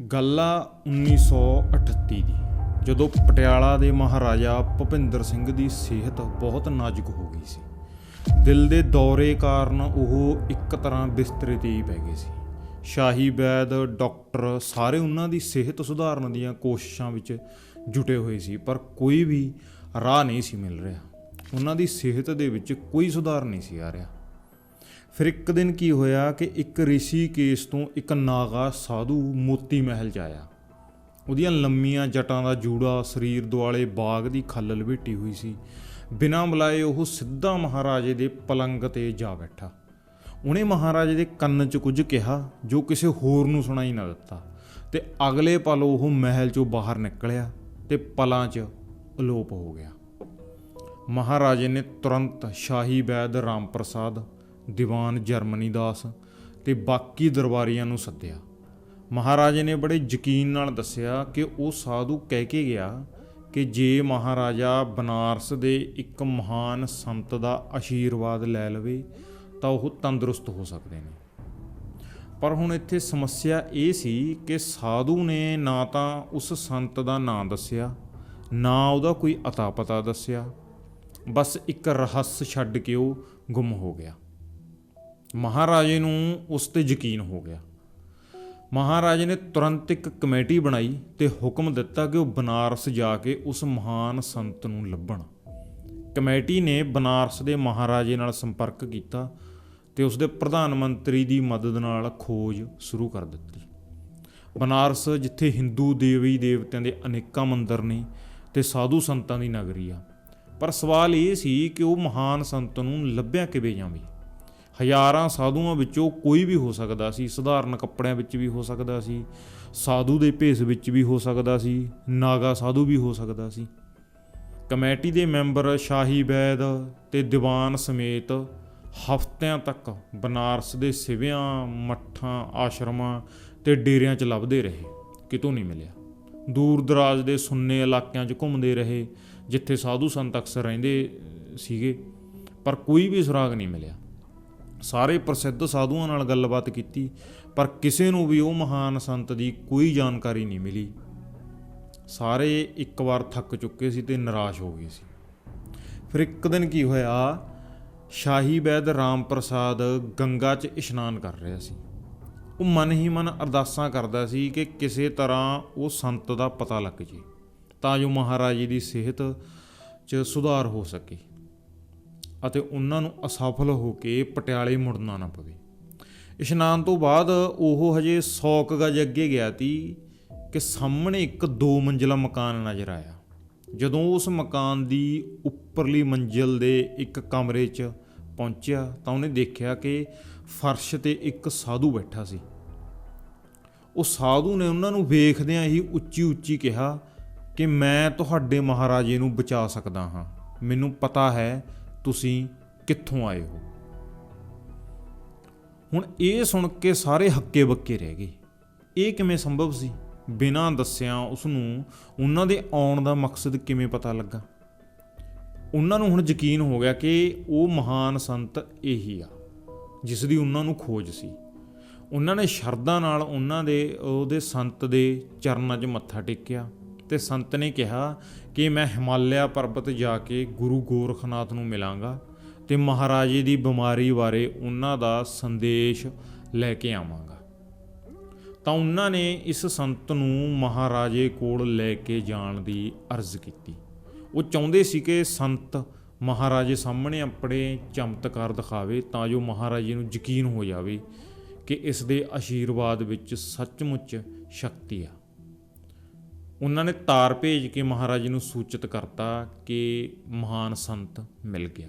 ਗੱਲਾ 1938 ਦੀ, ਜਦੋਂ ਪਟਿਆਲਾ ਦੇ ਮਹਾਰਾਜਾ ਭੁਪਿੰਦਰ ਸਿੰਘ ਦੀ ਸਿਹਤ ਬਹੁਤ ਨਾਜ਼ੁਕ ਹੋ ਗਈ ਸੀ। ਦਿਲ ਦੇ ਦੌਰੇ ਕਾਰਨ ਉਹ ਇੱਕ ਤਰ੍ਹਾਂ ਬਿਸਤਰੇ ਤੇ ਹੀ ਪੈ ਗਏ ਸੀ। ਸ਼ਾਹੀ ਵੈਦ, ਡਾਕਟਰ ਸਾਰੇ ਉਹਨਾਂ ਦੀ ਸਿਹਤ ਸੁਧਾਰਨ ਦੀਆਂ ਕੋਸ਼ਿਸ਼ਾਂ ਵਿੱਚ ਜੁਟੇ ਹੋਏ ਸੀ, ਪਰ ਕੋਈ ਵੀ ਰਾਹ ਨਹੀਂ ਸੀ ਮਿਲ ਰਿਹਾ। ਉਹਨਾਂ ਦੀ ਸਿਹਤ ਦੇ ਵਿੱਚ ਕੋਈ ਸੁਧਾਰ ਨਹੀਂ ਸੀ ਆ ਰਿਹਾ। ਫਿਰ ਇੱਕ ਦਿਨ ਕੀ ਹੋਇਆ ਕਿ ਇੱਕ ਰਿਸ਼ੀ ਕੇਸ ਤੋਂ ਇੱਕ ਨਾਗਾ ਸਾਧੂ ਮੋਤੀ ਮਹਿਲ ਚ ਆਇਆ। ਉਹਦੀਆਂ ਲੰਮੀਆਂ ਜਟਾਂ ਦਾ ਜੂੜਾ ਸਰੀਰ ਦੁਆਲੇ ਬਾਗ ਦੀ ਖੱਲ ਲਪੇਟੀ ਹੋਈ ਸੀ। ਬਿਨਾਂ ਬੁਲਾਏ ਉਹ ਸਿੱਧਾ ਮਹਾਰਾਜੇ ਦੇ ਪਲੰਗ ਤੇ ਜਾ ਬੈਠਾ। ਉਹਨੇ ਮਹਾਰਾਜੇ ਦੇ ਕੰਨ 'ਚ ਕੁਝ ਕਿਹਾ ਜੋ ਕਿਸੇ ਹੋਰ ਨੂੰ ਸੁਣਾਈ ਨਾ ਦਿੱਤਾ ਤੇ ਅਗਲੇ ਪਲ ਉਹ ਮਹਿਲ 'ਚੋਂ ਬਾਹਰ ਨਿਕਲਿਆ ਤੇ ਪਲਾਂ 'ਚ ਅਲੋਪ ਹੋ ਗਿਆ। ਮਹਾਰਾਜੇ ਨੇ ਤੁਰੰਤ ਸ਼ਾਹੀ ਵੈਦ ਰਾਮ ਪ੍ਰਸਾਦ ਦੀਵਾਨ ਜਰਮਨੀ ਦਾਸ ਤੇ ਬਾਕੀ ਦਰਬਾਰੀਆਂ ਨੂੰ ਸੱਦਿਆ। ਮਹਾਰਾਜੇ ਨੇ ਬੜੇ ਯਕੀਨ ਨਾਲ ਦੱਸਿਆ ਕਿ ਉਹ ਸਾਧੂ ਕਹਿ ਕੇ ਗਿਆ ਕਿ ਜੇ ਮਹਾਰਾਜਾ ਬਨਾਰਸ ਦੇ ਇੱਕ ਮਹਾਨ ਸੰਤ ਦਾ ਆਸ਼ੀਰਵਾਦ ਲੈ ਲਵੇ, ਤਾਂ ਉਹ ਤੰਦਰੁਸਤ ਹੋ ਸਕਦੇ ਨੇ। ਪਰ ਹੁਣ ਇੱਥੇ ਸਮੱਸਿਆ ਇਹ ਸੀ ਕਿ ਸਾਧੂ ਨੇ ਨਾ ਤਾਂ ਉਸ ਸੰਤ ਦਾ ਨਾਂ ਦੱਸਿਆ, ਨਾ ਉਹਦਾ ਕੋਈ ਅਤਾ ਪਤਾ ਦੱਸਿਆ। ਬਸ ਇੱਕ ਰਹੱਸ ਛੱਡ ਕੇ ਉਹ ਗੁੰਮ ਹੋ ਗਿਆ। ਮਹਾਰਾਜੇ ਨੂੰ ਉਸ ਤੇ ਯਕੀਨ ਹੋ ਗਿਆ। ਮਹਾਰਾਜੇ ਨੇ ਤੁਰੰਤ ਇੱਕ ਕਮੇਟੀ ਬਣਾਈ ਤੇ ਹੁਕਮ ਦਿੱਤਾ ਕਿ ਉਹ ਬਨਾਰਸ ਜਾ ਕੇ ਉਸ ਮਹਾਨ ਸੰਤ ਨੂੰ ਲੱਭਣ। ਕਮੇਟੀ ਨੇ ਬਨਾਰਸ ਦੇ ਮਹਾਰਾਜੇ ਨਾਲ ਸੰਪਰਕ ਕੀਤਾ ਤੇ ਉਸ ਦੇ ਪ੍ਰਧਾਨ ਮੰਤਰੀ ਦੀ ਮਦਦ ਨਾਲ ਖੋਜ ਸ਼ੁਰੂ ਕਰ ਦਿੱਤੀ। ਬਨਾਰਸ, ਜਿੱਥੇ ਹਿੰਦੂ ਦੇਵੀ ਦੇਵਤਿਆਂ ਦੇ ਅਨੇਕਾਂ ਮੰਦਰ ਨੇ ਤੇ ਸਾਧੂ ਸੰਤਾਂ ਦੀ ਨਗਰੀ ਆ, ਪਰ ਸਵਾਲ ਇਹ ਸੀ ਕਿ ਉਹ ਮਹਾਨ ਸੰਤ ਨੂੰ ਲੱਭਿਆ ਕਿਵੇਂ ਜਾਵੇ? ਹਜ਼ਾਰਾਂ ਸਾਧੂਆਂ ਵਿੱਚੋਂ ਕੋਈ ਵੀ ਹੋ ਸਕਦਾ ਸੀ, ਸਧਾਰਨ ਕੱਪੜਿਆਂ ਵਿੱਚ ਵੀ ਹੋ ਸਕਦਾ ਸੀ, ਸਾਧੂ ਦੇ ਭੇਸ ਵਿੱਚ ਵੀ ਹੋ ਸਕਦਾ ਸੀ, ਨਾਗਾ ਸਾਧੂ ਵੀ ਹੋ ਸਕਦਾ ਸੀ। ਕਮੇਟੀ ਦੇ ਮੈਂਬਰ ਸ਼ਾਹੀ ਬੈਦ ਤੇ ਦੀਵਾਨ ਸਮੇਤ ਹਫ਼ਤਿਆਂ ਤੱਕ ਬਨਾਰਸ ਦੇ ਸਿਵਿਆਂ, ਮੱਠਾਂ, ਆਸ਼ਰਮਾਂ ਤੇ ਡੇਰਿਆਂ 'ਚ ਲੱਭਦੇ ਰਹੇ, ਕਿਤੋਂ ਨਹੀਂ ਮਿਲਿਆ। ਦੂਰ ਦਰਾਜ ਦੇ ਸੁੰਨੇ ਇਲਾਕਿਆਂ 'ਚ ਘੁੰਮਦੇ ਰਹੇ, ਜਿੱਥੇ ਸਾਧੂ ਸੰਤ ਅਕਸਰ ਰਹਿੰਦੇ ਸੀਗੇ, ਪਰ ਕੋਈ ਵੀ ਸੁਰਾਗ ਨਹੀਂ ਮਿਲਿਆ। ਸਾਰੇ ਪ੍ਰਸਿੱਧ ਸਾਧੂਆਂ ਨਾਲ ਗੱਲਬਾਤ ਕੀਤੀ, ਪਰ ਕਿਸੇ ਨੂੰ ਵੀ ਉਹ ਮਹਾਨ ਸੰਤ ਦੀ ਕੋਈ ਜਾਣਕਾਰੀ ਨਹੀਂ ਮਿਲੀ। ਸਾਰੇ ਇੱਕ ਵਾਰ ਥੱਕ ਚੁੱਕੇ ਸੀ ਤੇ ਨਿਰਾਸ਼ ਹੋ ਗਏ ਸੀ। ਫਿਰ ਇੱਕ ਦਿਨ ਕੀ ਹੋਇਆ? ਸ਼ਾਹੀ ਵੈਦ ਰਾਮ ਪ੍ਰਸਾਦ ਗੰਗਾ 'ਚ ਇਸ਼ਨਾਨ ਕਰ ਰਿਹਾ ਸੀ। ਉਹ ਮਨ ਹੀ ਮਨ ਅਰਦਾਸਾਂ ਕਰਦਾ ਸੀ ਕਿ ਕਿਸੇ ਤਰ੍ਹਾਂ ਉਹ ਸੰਤ ਦਾ ਪਤਾ ਲੱਗ ਜੇ, ਤਾਂ ਜੋ ਮਹਾਰਾਜ ਜੀ ਦੀ ਸਿਹਤ 'ਚ ਸੁਧਾਰ ਹੋ ਸਕੇ। ਅਤੇ ਉਹਨਾਂ ਨੂੰ ਅਸਫਲ ਹੋ ਕੇ ਪਟਿਆਲੇ ਮੁੜਨਾ ਨਾ ਪਵੇ। ਇਸ਼ਨਾਨ ਤੋਂ ਬਾਅਦ ਉਹ ਹਜੇ 100 ਗਜ ਅੱਗੇ ਗਿਆ ਤੀ ਕਿ ਸਾਹਮਣੇ ਇੱਕ ਦੋ ਮੰਜ਼ਲਾ ਮਕਾਨ ਨਜ਼ਰ ਆਇਆ। ਜਦੋਂ ਉਸ ਮਕਾਨ ਦੀ ਉੱਪਰਲੀ ਮੰਜ਼ਿਲ ਦੇ ਇੱਕ ਕਮਰੇ 'ਚ ਪਹੁੰਚਿਆ ਤਾਂ ਉਹਨੇ ਦੇਖਿਆ ਕਿ ਫਰਸ਼ ਤੇ ਇੱਕ ਸਾਧੂ ਬੈਠਾ ਸੀ। ਉਹ ਸਾਧੂ ਨੇ ਉਹਨਾਂ ਨੂੰ ਵੇਖਦਿਆਂ ਹੀ ਉੱਚੀ ਉੱਚੀ ਕਿਹਾ ਕਿ ਮੈਂ ਤੁਹਾਡੇ ਮਹਾਰਾਜੇ ਨੂੰ ਬਚਾ ਸਕਦਾ ਹਾਂ। ਮੈਨੂੰ ਪਤਾ ਹੈ ਤੁਸੀਂ ਕਿੱਥੋਂ ਆਏ ਹੋ? ਹੁਣ ਇਹ ਸੁਣ ਕੇ ਸਾਰੇ ਹੱਕੇ ਬੱਕੇ ਰਹਿ ਗਏ। ਇਹ ਕਿਵੇਂ ਸੰਭਵ ਸੀ? ਬਿਨਾਂ ਦੱਸਿਆਂ ਉਸ ਨੂੰ ਉਹਨਾਂ ਦੇ ਆਉਣ ਦਾ ਮਕਸਦ ਕਿਵੇਂ ਪਤਾ ਲੱਗਾ? ਉਹਨਾਂ ਨੂੰ ਹੁਣ ਯਕੀਨ ਹੋ ਗਿਆ ਕਿ ਉਹ ਮਹਾਨ ਸੰਤ ਇਹੀ ਆ, ਜਿਸ ਦੀ ਉਹਨਾਂ ਨੂੰ ਖੋਜ ਸੀ। ਉਹਨਾਂ ਨੇ ਸ਼ਰਧਾ ਨਾਲ ਉਹਨਾਂ ਦੇ, ਉਹਦੇ ਸੰਤ ਦੇ ਚਰਨਾਂ 'ਚ ਮੱਥਾ ਟੇਕਿਆ। ਤੇ ਸੰਤ ਨੇ ਕਿਹਾ ਕਿ ਮੈਂ ਹਿਮਾਲਿਆ ਪਰਬਤ ਜਾ ਕੇ ਗੁਰੂ ਗੋਰਖਨਾਥ ਨੂੰ ਮਿਲਾਂਗਾ ਤੇ ਮਹਾਰਾਜੇ ਦੀ ਬਿਮਾਰੀ ਬਾਰੇ ਉਹਨਾਂ ਦਾ ਸੰਦੇਸ਼ ਲੈ ਕੇ ਆਵਾਂਗਾ। ਤਾਂ ਉਹਨਾਂ ਨੇ ਇਸ ਸੰਤ ਨੂੰ ਮਹਾਰਾਜੇ ਕੋਲ ਲੈ ਕੇ ਜਾਣ ਦੀ ਅਰਜ਼ ਕੀਤੀ। ਉਹ ਚਾਹੁੰਦੇ ਸੀ ਕਿ ਸੰਤ ਮਹਾਰਾਜੇ ਸਾਹਮਣੇ ਆਪਣੇ ਚਮਤਕਾਰ ਦਿਖਾਵੇ ਤਾਂ ਜੋ ਮਹਾਰਾਜੇ ਨੂੰ ਯਕੀਨ ਹੋ ਜਾਵੇ ਕਿ ਇਸ ਦੇ ਆਸ਼ੀਰਵਾਦ ਵਿੱਚ ਸੱਚਮੁੱਚ ਸ਼ਕਤੀ ਆ। ਉਹਨਾਂ ਨੇ ਤਾਰ ਭੇਜ ਕੇ ਮਹਾਰਾਜੇ ਨੂੰ ਸੂਚਿਤ ਕਰਤਾ ਕਿ ਮਹਾਨ ਸੰਤ ਮਿਲ ਗਿਆ।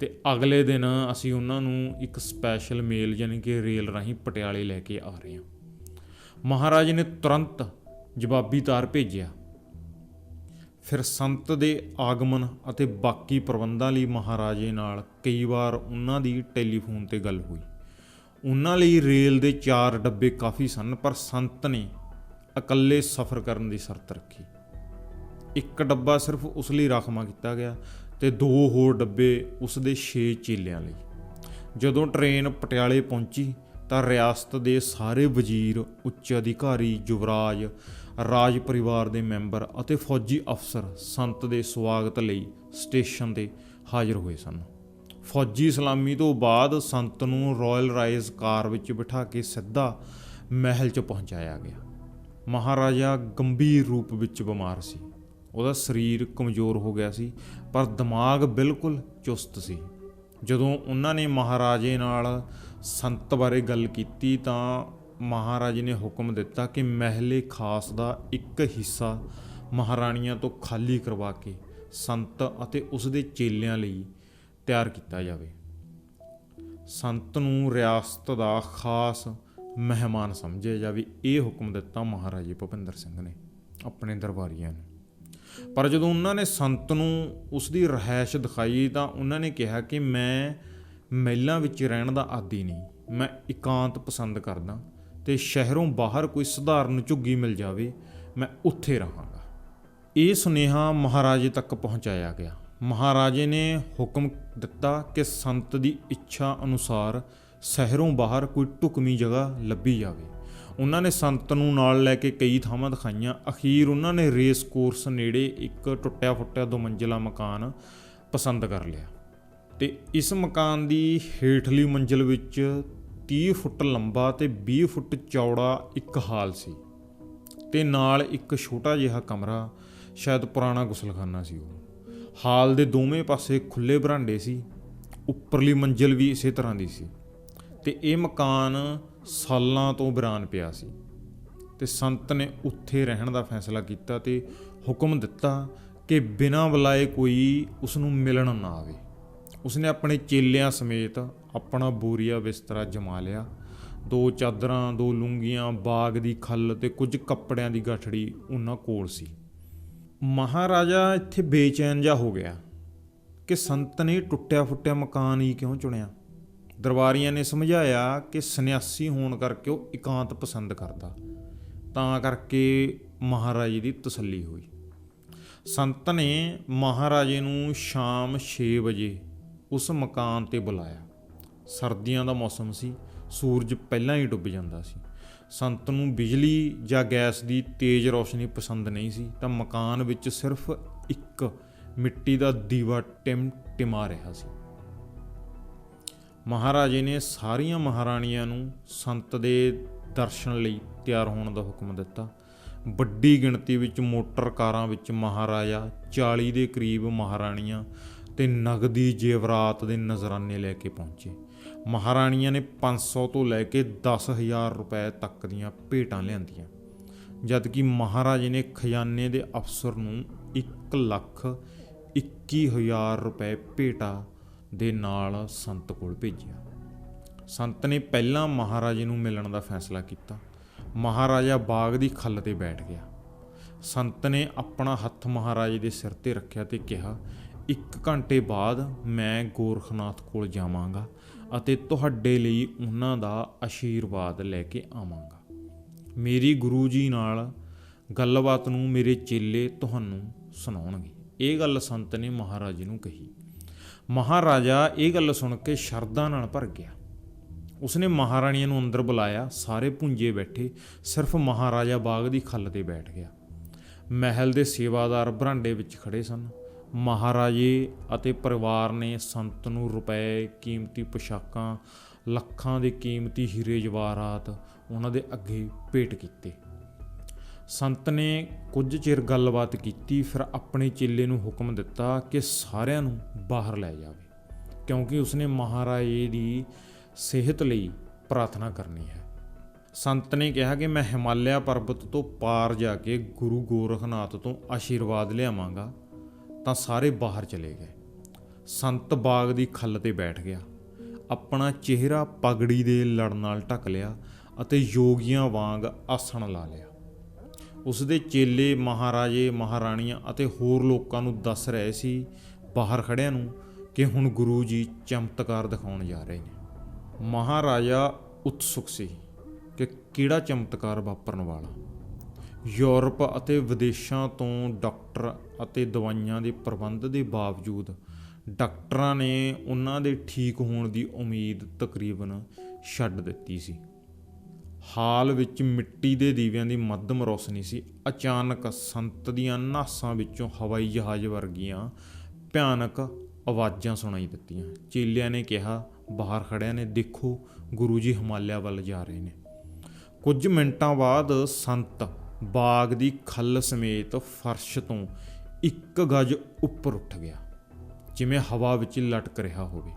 ਤੇ ਅਗਲੇ ਦਿਨ ਅਸੀਂ ਉਹਨਾਂ ਨੂੰ ਇੱਕ ਸਪੈਸ਼ਲ ਮੇਲ ਯਾਨੀ ਕਿ ਰੇਲ ਰਾਹੀਂ ਪਟਿਆਲੇ ਲੈ ਕੇ ਆ ਰਹੇ ਹਾਂ। ਮਹਾਰਾਜ ਨੇ ਤੁਰੰਤ ਜਵਾਬੀ ਤਾਰ ਭੇਜਿਆ। ਫਿਰ ਸੰਤ ਦੇ ਆਗਮਨ ਅਤੇ ਬਾਕੀ ਪ੍ਰਬੰਧਾਂ ਲਈ ਮਹਾਰਾਜੇ ਨਾਲ ਕਈ ਵਾਰ ਉਹਨਾਂ ਦੀ ਟੈਲੀਫੋਨ ਤੇ ਗੱਲ ਹੋਈ। ਉਹਨਾਂ ਲਈ ਰੇਲ ਦੇ ਚਾਰ ਡੱਬੇ ਕਾਫੀ ਸਨ, ਪਰ ਸੰਤ ਨੇ ਇਕੱਲੇ ਸਫ਼ਰ ਕਰਨ ਦੀ ਸ਼ਰਤ ਰੱਖੀ। ਇੱਕ ਡੱਬਾ ਸਿਰਫ ਉਸ ਲਈ ਰਾਖਵਾਂ ਕੀਤਾ ਗਿਆ ਤੇ ਦੋ ਹੋਰ ਡੱਬੇ ਉਸ ਦੇ 6 ਚੇਲਿਆਂ ਲਈ। ਜਦੋਂ ਟ੍ਰੇਨ ਪਟਿਆਲੇ ਪਹੁੰਚੀ ਤਾਂ ਰਿਆਸਤ ਦੇ ਸਾਰੇ ਵਜ਼ੀਰ, ਉੱਚ ਅਧਿਕਾਰੀ, ਯੁਵਰਾਜ, ਰਾਜ ਪਰਿਵਾਰ ਦੇ ਮੈਂਬਰ ਅਤੇ ਫੌਜੀ ਅਫਸਰ ਸੰਤ ਦੇ ਸਵਾਗਤ ਲਈ ਸਟੇਸ਼ਨ ਤੇ ਹਾਜ਼ਰ ਹੋਏ ਸਨ। ਫੌਜੀ ਸਲਾਮੀ ਤੋਂ ਬਾਅਦ ਸੰਤ ਨੂੰ ਰਾਇਲ ਰਾਈਜ਼ ਕਾਰ ਵਿੱਚ ਬਿਠਾ ਕੇ ਸਿੱਧਾ ਮਹਿਲ 'ਚ ਪਹੁੰਚਾਇਆ ਗਿਆ। ਮਹਾਰਾਜਾ ਗੰਭੀਰ ਰੂਪ ਵਿੱਚ ਬਿਮਾਰ ਸੀ। ਉਹਦਾ ਸਰੀਰ ਕਮਜ਼ੋਰ ਹੋ ਗਿਆ ਸੀ, ਪਰ ਦਿਮਾਗ ਬਿਲਕੁਲ ਚੁਸਤ ਸੀ। ਜਦੋਂ ਉਹਨਾਂ ਨੇ ਮਹਾਰਾਜੇ ਨਾਲ ਸੰਤ ਬਾਰੇ ਗੱਲ ਕੀਤੀ ਤਾਂ ਮਹਾਰਾਜੇ ਨੇ ਹੁਕਮ ਦਿੱਤਾ ਕਿ ਮਹਿਲੇ ਖਾਸ ਦਾ ਇੱਕ ਹਿੱਸਾ ਮਹਾਰਾਣੀਆਂ ਤੋਂ ਖਾਲੀ ਕਰਵਾ ਕੇ ਸੰਤ ਅਤੇ ਉਸ ਦੇ ਚੇਲਿਆਂ ਲਈ ਤਿਆਰ ਕੀਤਾ ਜਾਵੇ। ਸੰਤ ਨੂੰ ਰਿਆਸਤ ਦਾ ਖਾਸ ਮਹਿਮਾਨ ਸਮਝਿਆ ਜਾਵੇ, ਇਹ ਹੁਕਮ ਦਿੱਤਾ ਮਹਾਰਾਜੇ ਭੁਪਿੰਦਰ ਸਿੰਘ ਨੇ ਆਪਣੇ ਦਰਬਾਰੀਆਂ ਨੂੰ। ਪਰ ਜਦੋਂ ਉਹਨਾਂ ਨੇ ਸੰਤ ਨੂੰ ਉਸ ਦੀ ਰਹਿائش ਦਿਖਾਈ ਤਾਂ ਉਹਨਾਂ ਨੇ ਕਿਹਾ ਕਿ ਮੈਂ ਮਹਿਲਾਂ ਵਿੱਚ ਰਹਿਣ ਦਾ ਆਦੀ ਨਹੀਂ, ਮੈਂ ਇਕਾਂਤ ਪਸੰਦ ਕਰਦਾ ਤੇ ਸ਼ਹਿਰੋਂ ਬਾਹਰ ਕੋਈ ਸਧਾਰਨ ਝੁੱਗੀ ਮਿਲ ਜਾਵੇ, ਮੈਂ ਉੱਥੇ ਰਹਾਂਗਾ। ਇਹ ਸੁਨੇਹਾ ਮਹਾਰਾਜੇ ਤੱਕ ਪਹੁੰਚਾਇਆ ਗਿਆ। ਮਹਾਰਾਜੇ ਨੇ ਹੁਕਮ ਦਿੱਤਾ ਕਿ ਸੰਤ ਦੀ ਇੱਛਾ ਅਨੁਸਾਰ ਸ਼ਹਿਰੋਂ ਬਾਹਰ ਕੋਈ ਢੁਕਵੀਂ ਜਗ੍ਹਾ ਲੱਭੀ ਜਾਵੇ। ਉਹਨਾਂ ਨੇ ਸੰਤ ਨੂੰ ਨਾਲ ਲੈ ਕੇ ਕਈ ਥਾਵਾਂ ਦਿਖਾਈਆਂ। ਅਖੀਰ ਉਹਨਾਂ ਨੇ ਰੇਸ ਕੋਰਸ ਨੇੜੇ ਇੱਕ ਟੁੱਟਿਆ ਫੁੱਟਿਆ ਦੋ ਮੰਜ਼ਿਲਾ ਮਕਾਨ ਪਸੰਦ ਕਰ ਲਿਆ। ਤੇ ਇਸ ਮਕਾਨ ਦੀ ਹੇਠਲੀ ਮੰਜ਼ਿਲ ਵਿੱਚ 30 ਫੁੱਟ ਲੰਬਾ ਤੇ 20 ਫੁੱਟ ਚੌੜਾ ਇੱਕ ਹਾਲ ਸੀ ਤੇ ਨਾਲ ਇੱਕ ਛੋਟਾ ਜਿਹਾ ਕਮਰਾ, ਸ਼ਾਇਦ ਪੁਰਾਣਾ ਗੁਸਲਖਾਨਾ ਸੀ ਉਹ। ਹਾਲ ਦੇ ਦੋਵੇਂ ਪਾਸੇ ਖੁੱਲੇ ਬਰਾਂਡੇ ਸੀ, ਉੱਪਰਲੀ ਮੰਜ਼ਿਲ ਵੀ ਇਸੇ ਤਰ੍ਹਾਂ ਦੀ ਸੀ। ਤੇ ਇਹ ਮਕਾਨ ਸਾਲਾਂ ਤੋਂ ਬਿਰਾਨ ਪਿਆ ਸੀ ਤੇ ਸੰਤ ਨੇ ਉੱਥੇ ਰਹਿਣ ਦਾ ਫੈਸਲਾ ਕੀਤਾ ਤੇ ਹੁਕਮ ਦਿੱਤਾ ਕਿ ਬਿਨਾਂ ਬੁਲਾਏ ਕੋਈ ਉਸ ਨੂੰ ਮਿਲਣ ਨਾ ਆਵੇ। ਉਸਨੇ ਆਪਣੇ ਚੇਲਿਆਂ ਸਮੇਤ ਆਪਣਾ ਬੋਰੀਆ ਬਿਸਤਰਾ ਜਮਾ ਲਿਆ। ਦੋ ਚਾਦਰਾਂ, ਦੋ ਲੂੰਗੀਆਂ, ਬਾਗ ਦੀ ਖੱਲ ਤੇ ਕੁਝ ਕੱਪੜਿਆਂ ਦੀ ਗਠੜੀ ਉਹਨਾਂ ਕੋਲ ਸੀ। ਮਹਾਰਾਜਾ ਇੱਥੇ ਬੇਚੈਨ ਜਾ ਹੋ ਗਿਆ ਕਿ ਸੰਤ ਨੇ ਟੁੱਟਿਆ ਫੁੱਟਿਆ ਮਕਾਨ ਹੀ ਕਿਉਂ ਚੁਣਿਆ? ਦਰਬਾਰੀਆਂ ਨੇ ਸਮਝਾਇਆ ਕਿ ਸੰਨਿਆਸੀ ਹੋਣ ਕਰਕੇ ਉਹ ਇਕਾਂਤ ਪਸੰਦ ਕਰਦਾ। ਤਾਂ ਕਰਕੇ ਮਹਾਰਾਜੇ ਦੀ ਤਸੱਲੀ ਹੋਈ। ਸੰਤ ਨੇ ਮਹਾਰਾਜੇ ਨੂੰ ਸ਼ਾਮ 6 ਵਜੇ ਉਸ ਮਕਾਨ ਤੇ ਬੁਲਾਇਆ। ਸਰਦੀਆਂ ਦਾ ਮੌਸਮ ਸੀ, ਸੂਰਜ ਪਹਿਲਾਂ ਹੀ ਡੁੱਬ ਜਾਂਦਾ ਸੀ। ਸੰਤ ਨੂੰ ਬਿਜਲੀ ਜਾਂ ਗੈਸ ਦੀ ਤੇਜ਼ ਰੋਸ਼ਨੀ ਪਸੰਦ ਨਹੀਂ ਸੀ, ਤਾਂ ਮਕਾਨ ਵਿੱਚ ਸਿਰਫ ਇੱਕ ਮਿੱਟੀ ਦਾ ਦੀਵਾ ਟਿਮ ਟਿਮਾ ਰਿਹਾ ਸੀ। ਮਹਾਰਾਜੇ ਨੇ ਸਾਰੀਆਂ ਮਹਾਰਾਣੀਆਂ ਨੂੰ ਸੰਤ ਦੇ ਦਰਸ਼ਨ ਲਈ ਤਿਆਰ ਹੋਣ ਦਾ ਹੁਕਮ ਦਿੱਤਾ। ਵੱਡੀ ਗਿਣਤੀ ਵਿੱਚ ਮੋਟਰ ਕਾਰਾਂ ਵਿੱਚ ਮਹਾਰਾਜਾ 40 ਦੇ ਕਰੀਬ ਮਹਾਰਾਣੀਆਂ ਤੇ ਨਗਦੀ ਜੇਵਰਾਤ ਦੇ ਨਜ਼ਰਾਨੇ ਲੈ ਕੇ ਪਹੁੰਚੇ। ਮਹਾਰਾਣੀਆਂ ਨੇ 500 ਤੋਂ ਲੈ ਕੇ 10000 ਰੁਪਏ ਤੱਕ ਦੀਆਂ ਭੇਟਾਂ ਲਿਆਂਦੀਆਂ। ਜਦਕਿ ਮਹਾਰਾਜੇ ਨੇ ਖਜ਼ਾਨੇ ਦੇ ਅਫਸਰ ਨੂੰ 1 ਲੱਖ 21000 ਰੁਪਏ ਭੇਟਾ ਦੇ ਨਾਲ ਸੰਤ ਕੋਲ ਭੇਜਿਆ। ਸੰਤ ਨੇ ਪਹਿਲਾਂ ਮਹਾਰਾਜੇ ਨੂੰ ਮਿਲਣ ਦਾ ਫੈਸਲਾ ਕੀਤਾ। ਮਹਾਰਾਜਾ ਬਾਗ ਦੀ ਖੱਲ ਤੇ ਬੈਠ ਗਿਆ। ਸੰਤ ਨੇ ਆਪਣਾ ਹੱਥ ਮਹਾਰਾਜੇ ਦੇ ਸਿਰ ਤੇ ਰੱਖਿਆ ਤੇ ਕਿਹਾ, ਇੱਕ ਘੰਟੇ ਬਾਅਦ ਮੈਂ ਗੋਰਖਨਾਥ ਕੋਲ ਜਾਵਾਂਗਾ ਅਤੇ ਤੁਹਾਡੇ ਲਈ ਉਹਨਾਂ ਦਾ ਆਸ਼ੀਰਵਾਦ ਲੈ ਕੇ ਆਵਾਂਗਾ। ਮੇਰੀ ਗੁਰੂ ਜੀ ਨਾਲ ਗੱਲਬਾਤ ਨੂੰ ਮੇਰੇ ਚੇਲੇ ਤੁਹਾਨੂੰ ਸੁਣਾਉਣਗੇ। ਇਹ ਗੱਲ ਸੰਤ ਨੇ ਮਹਾਰਾਜੇ ਨੂੰ ਕਹੀ। ਮਹਾਰਾਜਾ ਇਹ ਗੱਲ ਸੁਣ ਕੇ ਸ਼ਰਧਾ ਨਾਲ ਭਰ ਗਿਆ। ਉਸਨੇ ਮਹਾਰਾਣੀਆਂ ਨੂੰ ਅੰਦਰ ਬੁਲਾਇਆ, ਸਾਰੇ ਪੁੰਜੇ ਬੈਠੇ, ਸਿਰਫ ਮਹਾਰਾਜਾ ਬਾਗ ਦੀ ਖੱਲ ਤੇ ਬੈਠ ਗਿਆ। ਮਹਿਲ ਦੇ ਸੇਵਾਦਾਰ ਬਰਾਂਡੇ ਵਿੱਚ ਖੜੇ ਸਨ। ਮਹਾਰਾਜੇ ਅਤੇ ਪਰਿਵਾਰ ਨੇ ਸੰਤ ਨੂੰ ਰੁਪਏ, ਕੀਮਤੀ ਪੋਸ਼ਾਕਾਂ, ਲੱਖਾਂ ਦੇ ਕੀਮਤੀ ਹੀਰੇ ਜਵਾਹਰਾਤ ਉਹਨਾਂ ਦੇ ਅੱਗੇ ਭੇਟ ਕੀਤੇ। ਸੰਤ ਨੇ ਕੁਝ ਚਿਰ ਗੱਲਬਾਤ ਕੀਤੀ, ਫਿਰ ਆਪਣੇ ਚੇਲੇ ਨੂੰ ਹੁਕਮ ਦਿੱਤਾ ਕਿ ਸਾਰਿਆਂ ਨੂੰ ਬਾਹਰ ਲੈ ਜਾਵੇ, ਕਿਉਂਕਿ ਉਸਨੇ ਮਹਾਰਾਜੇ ਦੀ ਸਿਹਤ ਲਈ ਪ੍ਰਾਰਥਨਾ ਕਰਨੀ ਹੈ। ਸੰਤ ਨੇ ਕਿਹਾ ਕਿ ਮੈਂ ਹਿਮਾਲਿਆ ਪਰਬਤ ਤੋਂ ਪਾਰ ਜਾ ਕੇ ਗੁਰੂ ਗੋਰਖਨਾਥ ਤੋਂ ਆਸ਼ੀਰਵਾਦ ਲਿਆਵਾਂਗਾ, ਤਾਂ ਸਾਰੇ ਬਾਹਰ ਚਲੇ ਗਏ। ਸੰਤ ਬਾਗ ਦੀ ਖੱਲ ਤੇ ਬੈਠ ਗਿਆ, ਆਪਣਾ ਚਿਹਰਾ ਪਗੜੀ ਦੇ ਲੜ ਨਾਲ ਢੱਕ ਲਿਆ ਅਤੇ ਯੋਗੀਆਂ ਵਾਂਗ ਆਸਣ ਲਾ ਲਿਆ। ਉਸ ਦੇ ਚੇਲੇ, ਮਹਾਰਾਜੇ, ਮਹਾਰਾਣੀਆਂ ਅਤੇ ਹੋਰ ਲੋਕਾਂ ਨੂੰ ਦੱਸ ਰਹੇ ਸੀ ਬਾਹਰ ਖੜਿਆਂ ਨੂੰ ਕਿ ਹੁਣ ਗੁਰੂ ਜੀ ਚਮਤਕਾਰ ਦਿਖਾਉਣ ਜਾ ਰਹੇ ਨੇ। ਮਹਾਰਾਜਾ ਉਤਸੁਕ ਸੀ ਕਿ ਕਿਹੜਾ ਚਮਤਕਾਰ ਵਾਪਰਨ ਵਾਲਾ। ਯੂਰਪ ਅਤੇ ਵਿਦੇਸ਼ਾਂ ਤੋਂ ਡਾਕਟਰ ਅਤੇ ਦਵਾਈਆਂ ਦੇ ਪ੍ਰਬੰਧ ਦੇ ਬਾਵਜੂਦ ਡਾਕਟਰਾਂ ਨੇ ਉਹਨਾਂ ਦੇ ਠੀਕ ਹੋਣ ਦੀ ਉਮੀਦ ਤਕਰੀਬਨ ਛੱਡ ਦਿੱਤੀ ਸੀ। ਹਾਲ ਵਿੱਚ ਮਿੱਟੀ ਦੇ ਦੀਵਿਆਂ ਦੀ ਮੱਧਮ ਰੌਸ਼ਨੀ ਸੀ। ਅਚਾਨਕ ਸੰਤ ਦੀਆਂ ਨਾਸਾਂ ਵਿੱਚੋਂ ਹਵਾਈ ਜਹਾਜ਼ ਵਰਗੀਆਂ ਭਿਆਨਕ ਆਵਾਜ਼ਾਂ ਸੁਣਾਈ ਦਿੱਤੀਆਂ। ਚੇਲਿਆਂ ਨੇ ਕਿਹਾ, ਬਾਹਰ ਖੜਿਆਂ ਨੇ, ਦੇਖੋ, ਗੁਰੂ ਜੀ ਹਿਮਾਲਿਆ ਵੱਲ ਜਾ ਰਹੇ ਨੇ। ਕੁਝ ਮਿੰਟਾਂ ਬਾਅਦ ਸੰਤ ਬਾਗ ਦੀ ਖੱਲ ਸਮੇਤ ਫਰਸ਼ ਤੋਂ ਇੱਕ ਗਜ ਉੱਪਰ ਉੱਠ ਗਿਆ, ਜਿਵੇਂ ਹਵਾ ਵਿੱਚ ਲਟਕ ਰਿਹਾ ਹੋਵੇ।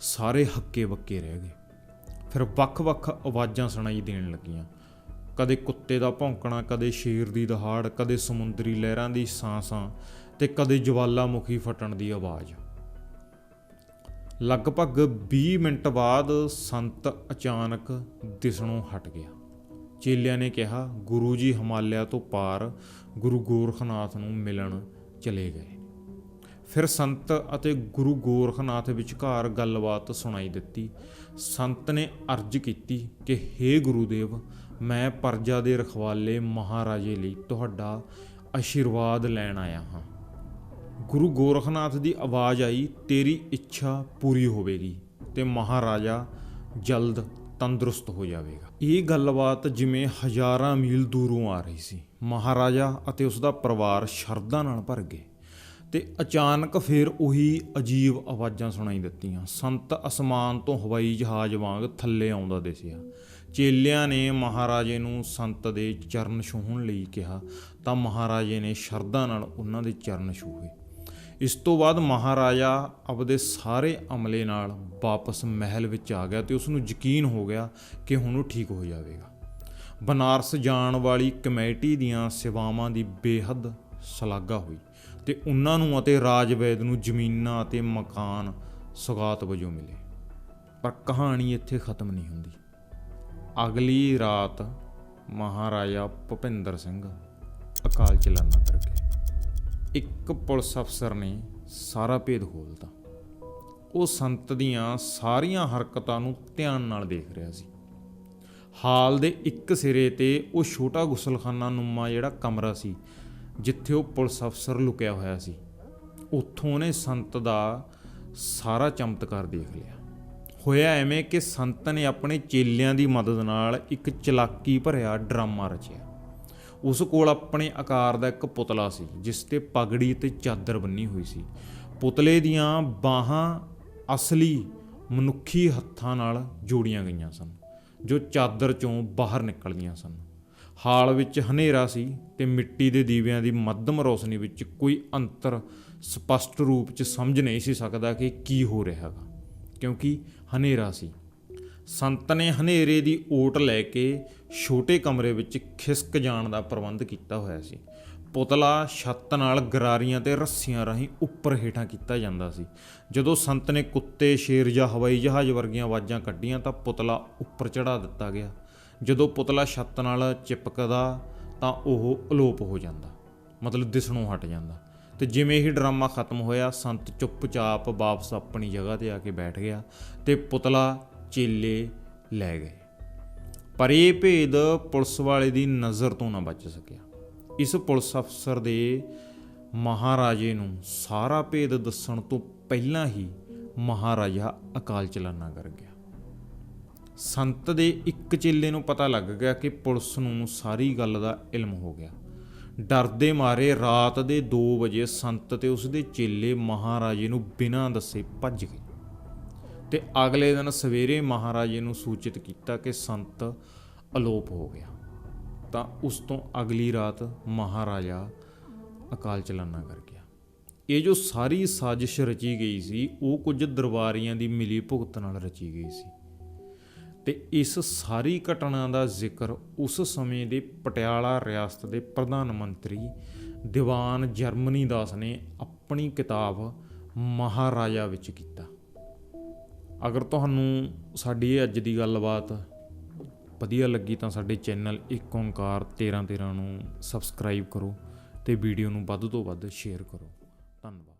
ਸਾਰੇ ਹੱਕੇ ਬੱਕੇ ਰਹਿ ਗਏ। ਫਿਰ ਵੱਖ-ਵੱਖ ਆਵਾਜ਼ਾਂ ਸੁਣਾਈ ਦੇਣ ਲੱਗੀਆਂ। ਕਦੇ ਕੁੱਤੇ ਦਾ ਭੌਂਕਣਾ, ਕਦੇ ਸ਼ੇਰ ਦੀ ਦਹਾੜ, ਕਦੇ ਸਮੁੰਦਰੀ ਲਹਿਰਾਂ ਦੀ ਸਾਂ ਸਾਂ ਤੇ ਕਦੇ ਜਵਾਲਾਮੁਖੀ ਫਟਣ ਦੀ ਆਵਾਜ਼। ਲਗਭਗ 20 ਮਿੰਟ ਬਾਅਦ ਸੰਤ ਅਚਾਨਕ ਦਿਸਣੋਂ ਹਟ ਗਿਆ। ਚੇਲਿਆਂ ਨੇ ਕਿਹਾ, ਗੁਰੂ ਜੀ ਹਿਮਾਲਿਆ ਤੋਂ ਪਾਰ ਗੁਰੂ ਗੋਰਖਨਾਥ ਨੂੰ ਮਿਲਣ ਚਲੇ ਗਏ। ਫਿਰ ਸੰਤ ਅਤੇ ਗੁਰੂ ਗੋਰਖਨਾਥ ਵਿਚਕਾਰ ਗੱਲਬਾਤ ਸੁਣਾਈ ਦਿੱਤੀ। ਸੰਤ ਨੇ ਅਰਜ਼ ਕੀਤੀ ਕਿ हे ਗੁਰੂਦੇਵ, ਮੈਂ ਪਰਜਾ ਦੇ ਰਖਵਾਲੇ ਮਹਾਰਾਜੇ ਲਈ ਤੁਹਾਡਾ ਆਸ਼ੀਰਵਾਦ ਲੈਣ ਆਇਆ ਹਾਂ। ਗੁਰੂ ਗੋਰਖਨਾਥ ਦੀ ਆਵਾਜ਼ ਆਈ, ਤੇਰੀ ਇੱਛਾ ਪੂਰੀ ਹੋਵੇਗੀ ਤੇ ਮਹਾਰਾਜਾ ਜਲਦ ਤੰਦਰੁਸਤ ਹੋ ਜਾਵੇਗਾ। ਇਹ ਗੱਲਬਾਤ ਜਿਵੇਂ ਹਜ਼ਾਰਾਂ ਮੀਲ ਦੂਰੋਂ ਆ ਰਹੀ ਸੀ। ਮਹਾਰਾਜਾ ਅਤੇ ਉਸ ਦਾ ਪਰਿਵਾਰ ਸ਼ਰਧਾ ਨਾਲ ਭਰ ਗਏ। ਤੇ ਅਚਾਨਕ ਫਿਰ ਉਹੀ ਅਜੀਬ ਆਵਾਜ਼ਾਂ ਸੁਣਾਈ ਦਿੱਤੀਆਂ। ਸੰਤ ਅਸਮਾਨ ਤੋਂ ਹਵਾਈ ਜਹਾਜ਼ ਵਾਂਗ ਥੱਲੇ ਆਉਂਦਾ ਦਿਸਿਆ ਚੇਲਿਆਂ ਨੇ ਮਹਾਰਾਜੇ ਨੂੰ ਸੰਤ ਦੇ ਚਰਨ ਛੂਹਣ ਲਈ ਕਿਹਾ, ਤਾਂ ਮਹਾਰਾਜੇ ਨੇ ਸ਼ਰਧਾ ਨਾਲ ਉਹਨਾਂ ਦੇ ਚਰਨ ਛੂਹੇ। ਇਸ ਤੋਂ ਬਾਅਦ ਮਹਾਰਾਜਾ ਆਪਦੇ ਸਾਰੇ ਅਮਲੇ ਨਾਲ ਵਾਪਸ ਮਹਿਲ ਵਿੱਚ ਆ ਗਿਆ ਤੇ ਉਸ ਨੂੰ ਯਕੀਨ ਹੋ ਗਿਆ ਕਿ ਹੁਣ ਉਹ ਠੀਕ ਹੋ ਜਾਵੇਗਾ। ਬਨਾਰਸ ਜਾਣ ਵਾਲੀ ਕਮੇਟੀ ਦੀਆਂ ਸੇਵਾਵਾਂ ਦੀ ਬੇਹੱਦ ਸ਼ਲਾਘਾ ਹੋਈ। ਤੇ ਉਹਨਾਂ ਨੂੰ ਅਤੇ ਰਾਜਵੈਦ ਨੂੰ ਜ਼ਮੀਨਾਂ ਅਤੇ ਮਕਾਨ ਸੁਗਾਤ ਵਜੋਂ ਮਿਲੇ। ਪਰ ਕਹਾਣੀ ਇੱਥੇ ਖਤਮ ਨਹੀਂ ਹੁੰਦੀ। ਅਗਲੀ ਰਾਤ ਮਹਾਰਾਜਾ ਭੁਪਿੰਦਰ ਸਿੰਘ ਅਕਾਲ ਚਲਾਣਾ ਕਰ ਗਏ। ਇੱਕ ਪੁਲਿਸ ਅਫਸਰ ਨੇ ਸਾਰਾ ਭੇਦ ਖੋਲ੍ਹਤਾ। ਉਹ ਸੰਤ ਦੀਆਂ ਸਾਰੀਆਂ ਹਰਕਤਾਂ ਨੂੰ ਧਿਆਨ ਨਾਲ ਦੇਖ ਰਿਹਾ ਸੀ। ਹਾਲ ਦੇ ਇੱਕ ਸਿਰੇ ਤੇ ਉਹ ਛੋਟਾ ਗੁਸਲਖਾਨਾ ਨੁਮਾ ਜਿਹੜਾ ਕਮਰਾ ਸੀ ਜਿੱਥੇ ਉਹ ਪੁਲਿਸ ਅਫਸਰ ਲੁਕਿਆ ਹੋਇਆ ਸੀ, ਉੱਥੋਂ ਉਹਨੇ ਸੰਤ ਦਾ ਸਾਰਾ ਚਮਤਕਾਰ ਦੇਖ ਲਿਆ। ਹੋਇਆ ਐਵੇਂ ਕਿ ਸੰਤ ਨੇ ਆਪਣੇ ਚੇਲਿਆਂ ਦੀ ਮਦਦ ਨਾਲ ਇੱਕ ਚਲਾਕੀ ਭਰਿਆ ਡਰਾਮਾ ਰਚਿਆ। ਉਸ ਕੋਲ ਆਪਣੇ ਆਕਾਰ ਦਾ ਇੱਕ ਪੁਤਲਾ ਸੀ, ਜਿਸ ਤੇ ਪਗੜੀ ਤੇ ਚਾਦਰ ਬੰਨੀ ਹੋਈ ਸੀ। ਪੁਤਲੇ ਦੀਆਂ ਬਾਹਾਂ ਅਸਲੀ ਮਨੁੱਖੀ ਹੱਥਾਂ ਨਾਲ ਜੋੜੀਆਂ ਗਈਆਂ ਸਨ, ਜੋ ਚਾਦਰ ਚੋਂ ਬਾਹਰ ਨਿਕਲਦੀਆਂ ਸਨ। ਹਾਲ ਵਿੱਚ ਹਨੇਰਾ ਸੀ ਤੇ ਮਿੱਟੀ ਦੇ ਦੀਵਿਆਂ ਦੀ ਮੱਧਮ ਰੋਸ਼ਨੀ ਵਿੱਚ ਕੋਈ ਅੰਤਰ ਸਪਸ਼ਟ ਰੂਪ 'ਚ ਸਮਝ ਨਹੀਂ ਸੀ ਸਕਦਾ ਕਿ ਕੀ ਹੋ ਰਿਹਾ ਹੈਗਾ, ਕਿਉਂਕਿ ਹਨੇਰਾ ਸੀ। ਸੰਤ ਨੇ ਹਨੇਰੇ ਦੀ ਓਟ ਲੈ ਕੇ ਛੋਟੇ ਕਮਰੇ ਵਿੱਚ ਖਿਸਕ ਜਾਣ ਦਾ ਪ੍ਰਬੰਧ ਕੀਤਾ ਹੋਇਆ ਸੀ। ਪੁਤਲਾ ਛੱਤ ਨਾਲ ਗਰਾਰੀਆਂ ਤੇ ਰੱਸੀਆਂ ਰਾਹੀਂ ਉੱਪਰ ਹੇਠਾਂ ਕੀਤਾ ਜਾਂਦਾ ਸੀ। ਜਦੋਂ ਸੰਤ ਨੇ ਕੁੱਤੇ ਸ਼ੇਰ ਜਾਂ ਹਵਾਈ ਜਹਾਜ਼ ਵਰਗੀਆਂ ਆਵਾਜ਼ਾਂ ਕੱਢੀਆਂ ਤਾਂ ਪੁਤਲਾ ਉੱਪਰ ਚੜਾ ਦਿੱਤਾ ਗਿਆ। ਜਦੋਂ ਪੁਤਲਾ ਛੱਤ ਨਾਲ ਚਿਪਕਦਾ ਤਾਂ ਉਹ ਅਲੋਪ ਹੋ ਜਾਂਦਾ, ਮਤਲਬ ਦਿਸਣੋਂ ਹਟ ਜਾਂਦਾ। ਤੇ ਜਿਵੇਂ ਹੀ ਡਰਾਮਾ ਖਤਮ ਹੋਇਆ, ਸੰਤ ਚੁੱਪਚਾਪ ਵਾਪਸ ਆਪਣੀ ਜਗ੍ਹਾ ਤੇ ਆ ਕੇ ਬੈਠ ਗਿਆ ਤੇ ਪੁਤਲਾ ਚੇਲੇ ਲੈ ਗਏ। ਪਰ ਇਹ ਭੇਦ ਪੁਲਿਸ ਵਾਲੇ ਦੀ ਨਜ਼ਰ ਤੋਂ ਨਾ ਬਚ ਸਕਿਆ। ਇਸ ਪੁਲਿਸ ਅਫਸਰ ਦੇ ਮਹਾਰਾਜੇ ਨੂੰ ਸਾਰਾ ਭੇਦ ਦੱਸਣ ਤੋਂ ਪਹਿਲਾਂ ਹੀ ਮਹਾਰਾਜਾ ਅਕਾਲ ਚਲਾਨਾ ਕਰ ਗਿਆ। ਸੰਤ ਦੇ ਇੱਕ ਚੇਲੇ ਨੂੰ ਪਤਾ ਲੱਗ ਗਿਆ ਕਿ ਪੁਲਿਸ ਨੂੰ ਸਾਰੀ ਗੱਲ ਦਾ ਇਲਮ ਹੋ ਗਿਆ। ਡਰਦੇ ਮਾਰੇ ਰਾਤ ਦੇ 2 ਵਜੇ ਸੰਤ ਤੇ ਉਸਦੇ ਚੇਲੇ ਮਹਾਰਾਜੇ ਨੂੰ ਬਿਨਾਂ ਦੱਸੇ ਭੱਜ ਗਏ ਤੇ ਅਗਲੇ ਦਿਨ ਸਵੇਰੇ ਮਹਾਰਾਜੇ ਨੂੰ ਸੂਚਿਤ ਕੀਤਾ ਕਿ ਸੰਤ ਅਲੋਪ ਹੋ ਗਿਆ। ਤਾਂ ਉਸ ਤੋਂ ਅਗਲੀ ਰਾਤ ਮਹਾਰਾਜਾ ਅਕਾਲ ਚਲਾਨਾ ਕਰ ਗਿਆ। ਇਹ ਜੋ ਸਾਰੀ ਸਾਜ਼ਿਸ਼ ਰਚੀ ਗਈ ਸੀ, ਉਹ ਕੁਝ ਦਰਬਾਰੀਆਂ ਦੀ ਮਿਲੀ ਭੁਗਤ ਨਾਲ ਰਚੀ ਗਈ ਸੀ। ਤੇ ਇਸ ਸਾਰੀ ਘਟਨਾ ਦਾ ਜ਼ਿਕਰ ਉਸ ਸਮੇਂ ਦੇ ਪਟਿਆਲਾ ਰਿਆਸਤ ਦੇ ਪ੍ਰਧਾਨ ਮੰਤਰੀ ਦੀਵਾਨ ਜਰਮਨੀ ਦਾਸ ਨੇ ਆਪਣੀ ਕਿਤਾਬ ਮਹਾਰਾਜਾ ਵਿੱਚ ਕੀਤਾ। ਅਗਰ ਤੁਹਾਨੂੰ ਸਾਡੀ ਇਹ ਅੱਜ ਦੀ ਗੱਲਬਾਤ ਵਧੀਆ ਲੱਗੀ ਤਾਂ ਸਾਡੇ ਚੈਨਲ ਇੱਕ ਓੰਕਾਰ 1313 ਨੂੰ ਸਬਸਕ੍ਰਾਈਬ ਕਰੋ ਤੇ ਵੀਡੀਓ ਨੂੰ ਵੱਧ ਤੋਂ ਵੱਧ ਸ਼ੇਅਰ ਕਰੋ। ਧੰਨਵਾਦ।